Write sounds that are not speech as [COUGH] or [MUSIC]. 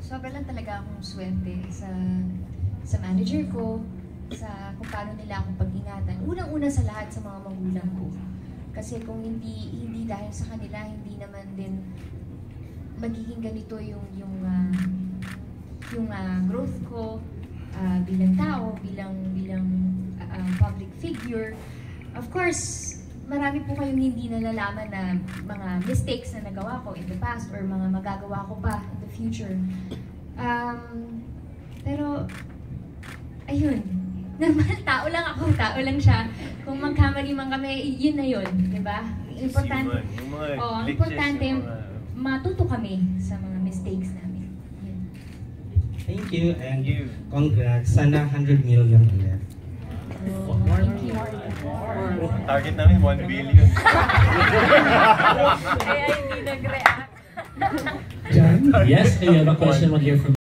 sobra lang talaga akong swerte sa sa manager ko, sa kung paano nila akong pag-ingatan. Unang-una sa lahat sa mga magulang ko. Kasi kung hindi hindi dahil sa kanila, hindi naman din magiging ganito yung yung ah, yung ah, growth ko ah, bilang tao, bilang bilang ah, public figure. Of course, marami po kayong hindi nalalaman na mga mistakes na nagawa ko in the past or mga magagawa ko pa in the future. Um, pero, ayun, [LAUGHS] normal, tao lang ako, tao lang siya. Kung magkamali man kami, yun na yun, di ba? Importante, oh, ang importante, matuto kami sa mga mistakes namin. Yun. Thank you and Thank you. congrats. Sana 100 million ulit. Thank you. Target namin 1 billion. [LAUGHS] Kaya hindi nag-react. Jan? Yes, I have a question here from